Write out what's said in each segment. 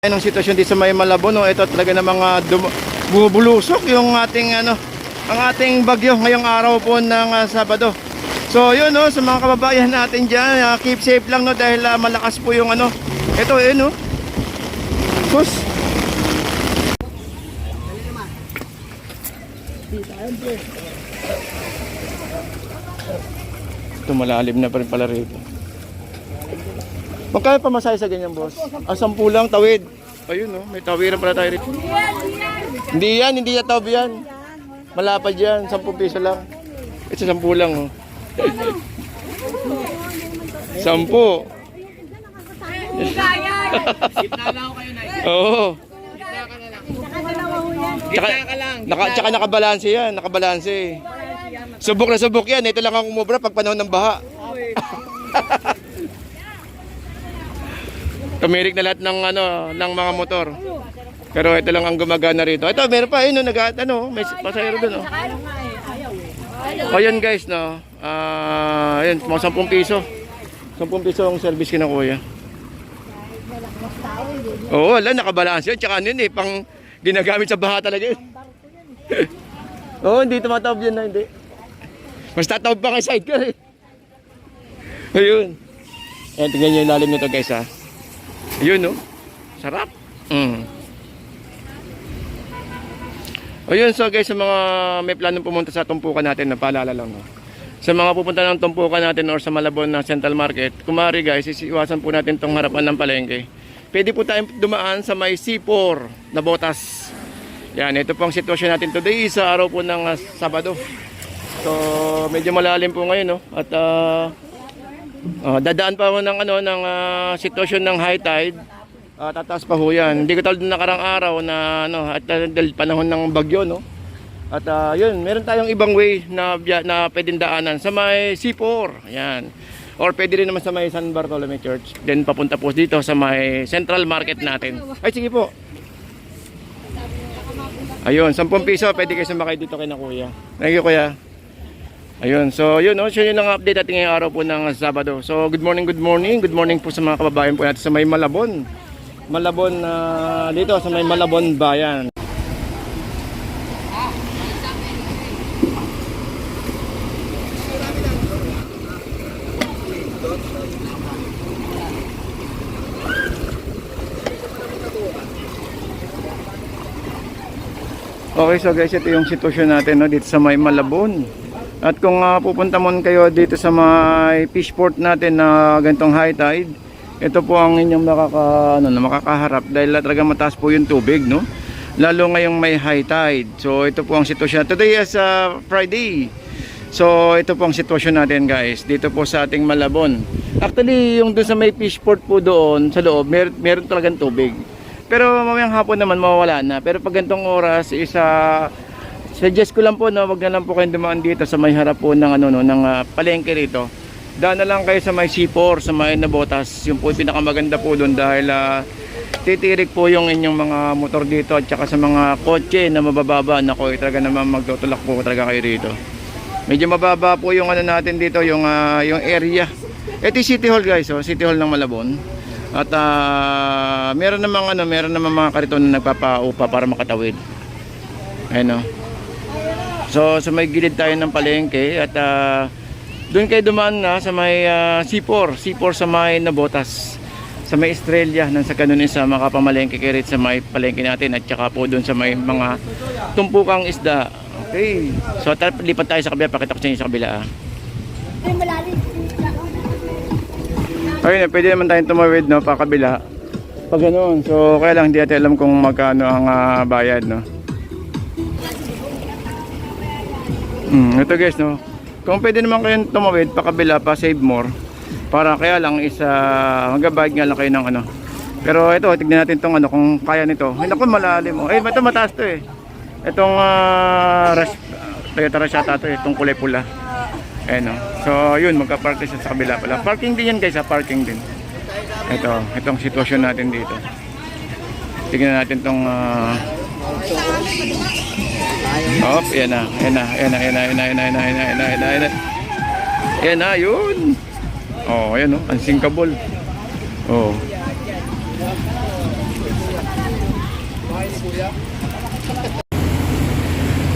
Ayun ang sitwasyon dito sa may Malabon, no? ito talaga na mga bumubulusok yung ating ano, ang ating bagyo ngayong araw po ng ah, Sabado. So yun no, sa mga kababayan natin diyan, ah, keep safe lang no dahil ah, malakas po yung ano. Ito eh no. Sus. Ito malalim na pa rin pala rito. Magkano pa masaya sa ganyan, boss? Ah, sampu lang, tawid. Ayun, no? May tawiran pala tayo rito. Hindi yan, hindi yan tawid yan. Malapad yan, 10 piso lang. Ito, 10 lang, oh. 10. Oo. Tsaka, naka, tsaka nakabalanse yan, nakabalanse. Subok na subok yan, ito lang ang umubra pag panahon ng baha. Tumirik na lahat ng ano ng mga motor. Pero ito lang ang gumagana rito. Ito, meron pa yun, no, nag ano, may pasahero doon, oh. Ayun guys, no. Ah, ayun, mga 10 piso. 10 piso ang service kina. Oo, wala, nakabalance yun. Tsaka ano yun eh, pang ginagamit sa baha talaga yun. Oo, hindi tumatawag yan na, hindi. Mas tatawag pa kay sidecar eh. Ayun. Ayan, tingnan nyo yung lalim nito guys ha. Ayun no. Sarap. Mm. Ayun, so guys, sa mga may planong pumunta sa tumpukan natin, na paalala lang. No? Sa mga pupunta ng tumpukan natin or sa Malabon na Central Market, kumari guys, isiwasan po natin tong harapan ng palengke. Pwede po tayong dumaan sa may C4 na botas. Yan, ito po ang sitwasyon natin today sa araw po ng ah, Sabado. So, medyo malalim po ngayon, no? At ah, ah, dadaan pa ako ng ano ng ah, sitwasyon ng high tide. Ah, tataas pa ho yan. Hindi ko ng nakarang araw na ano at ah, dahil panahon ng bagyo, no? At ah, yun, meron tayong ibang way na na pwedeng daanan sa may C4. Yan. Or pwede rin naman sa may San Bartolome Church. Then papunta po dito sa may Central Market natin. Ay, sige po. Ayun, 10 piso, pwede kayo sumakay dito kay na kuya. Thank you kuya. Ayun, so yun, no, siya yun ang update natin ngayong araw po ng Sabado. So good morning, good morning, good morning po sa mga kababayan po natin sa may Malabon. Malabon, ah, dito sa may Malabon Bayan. Okay, so guys, ito yung sitwasyon natin no, dito sa may Malabon. At kung ah, pupunta mo kayo dito sa may fishport natin na gantong high tide, ito po ang inyong makaka, ano, na makakaharap dahil talaga mataas po yung tubig, no? Lalo ngayong may high tide. So ito po ang sitwasyon. Today is ah, Friday. So ito po ang sitwasyon natin guys, dito po sa ating Malabon. Actually, yung doon sa may fishport po doon sa loob, mer meron talagang tubig. Pero mamayang hapon naman mawawala na. Pero pag gantong oras, isa suggest ko lang po no, wag na lang po kayong dumaan dito sa may harap po ng ano no, ng ah, palengke rito. Daan na lang kayo sa may C4, sa may Nabotas. Yung po yung pinakamaganda po doon dahil ah, titirik po yung inyong mga motor dito at saka sa mga kotse na mabababa. Nako, eh, talaga naman magtutulak po talaga kayo rito. Medyo mababa po yung ano natin dito, yung ah, yung area. Ito yung City Hall guys, oh, City Hall ng Malabon. At ah, meron namang ano, meron namang mga kariton na nagpapaupa para makatawid. Ayun oh. So sa may gilid tayo ng palengke at ah, doon kayo dumaan na sa may ah, C4, C4 sa may Nabotas. Sa may Estrella nang sa kanunin sa makapamalengke kayo sa may palengke natin at saka po doon sa may mga tumpukang isda. Okay. So tara, lipat tayo sa kabila, pakita ko sa inyo sa kabila. ah. Ay, malalim. Ayun, pwede naman tayong tumawid no, pa kabila. Pag ganoon, so kaya lang hindi natin alam kung magkano ang ah, bayad no. Hmm, ito guys no. Kung pwede naman kayong tumawid pa kabila pa save more. Para kaya lang isa magabayad nga lang kayo ng ano. Pero ito, tignan natin tong ano kung kaya nito. Ay naku, malalim oh. Eh, ito mataas to eh. Itong uh, rush, Toyota Rush to eh, itong kulay pula. Ayan o. So, yun, magka-park sa kabila pala. Parking din yan guys, ha? Parking din. Ito, itong sitwasyon natin dito. Tingnan natin tong... Uh... Op, yan na, yan na, yan na, yan na, yan na, yan na, yan na, yan na, yan na, yan na, yan na. Yun. Oh, ayan o, unsinkable. Oh.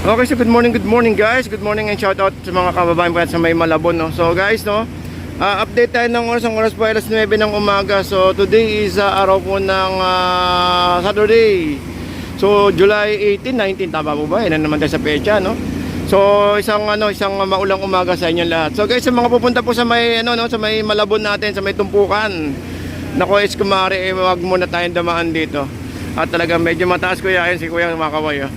Okay, so good morning, good morning guys. Good morning and shout out sa mga kababayan ko sa may Malabon, no. So guys, no, ah, update tayo ng oras, ang oras po ay alas 9 ng umaga. So today is ah, araw po ng ah, Saturday. So July 18, 19 tama po ba? Yan na naman tayo sa pecha, no. So isang ano, isang maulang umaga sa inyo lahat. So guys, sa mga pupunta po sa may ano no, sa may Malabon natin, sa may tumpukan. Nako, es kumare, eh, wag muna tayong damaan dito. At talaga medyo mataas kuya, ayun si kuya makaway. Oh.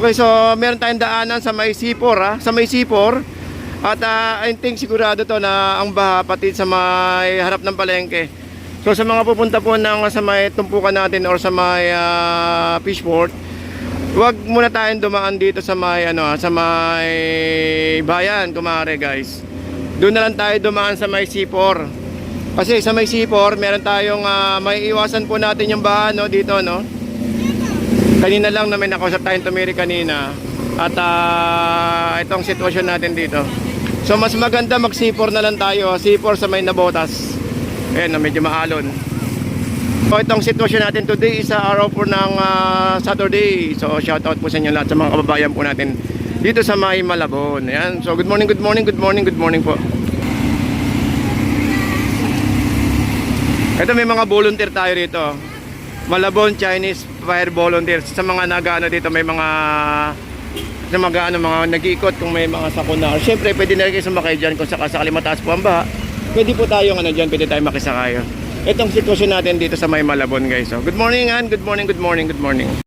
Okay, so meron tayong daanan sa may Sipor ha, sa may Sipor. At ah, I think sigurado to na ang baha pati sa may harap ng palengke. So sa mga pupunta po ng sa may tumpukan natin or sa may ah, fishport, Huwag muna tayong dumaan dito sa may ano, sa may bayan, kumare guys. Doon na lang tayo dumaan sa may C4. Kasi sa may C4, meron tayong ah, may iwasan po natin yung bahan no dito no. Kanina lang na may nakausap tayong tumiri kanina. At ah, itong sitwasyon natin dito. So mas maganda mag C4 na lang tayo, C4 sa may nabotas. Ayan, medyo maalon. So itong sitwasyon natin today is sa araw po ng ah, Saturday. So shout out po sa inyo lahat sa mga kababayan po natin dito sa May Malabon. Ayan. So good morning, good morning, good morning, good morning po. Ito may mga volunteer tayo rito. Malabon Chinese Fire Volunteers. Sa mga nag-ano dito may mga sa mga ano mga nag-iikot kung may mga sakuna. Siyempre pwede na rin kayo sumakay dyan kung sakasakali mataas po ang baha. Pwede po tayong ano dyan, pwede tayo makisakay. Itong sitwasyon natin dito sa May Malabon guys. So, good morning and good morning, good morning, good morning.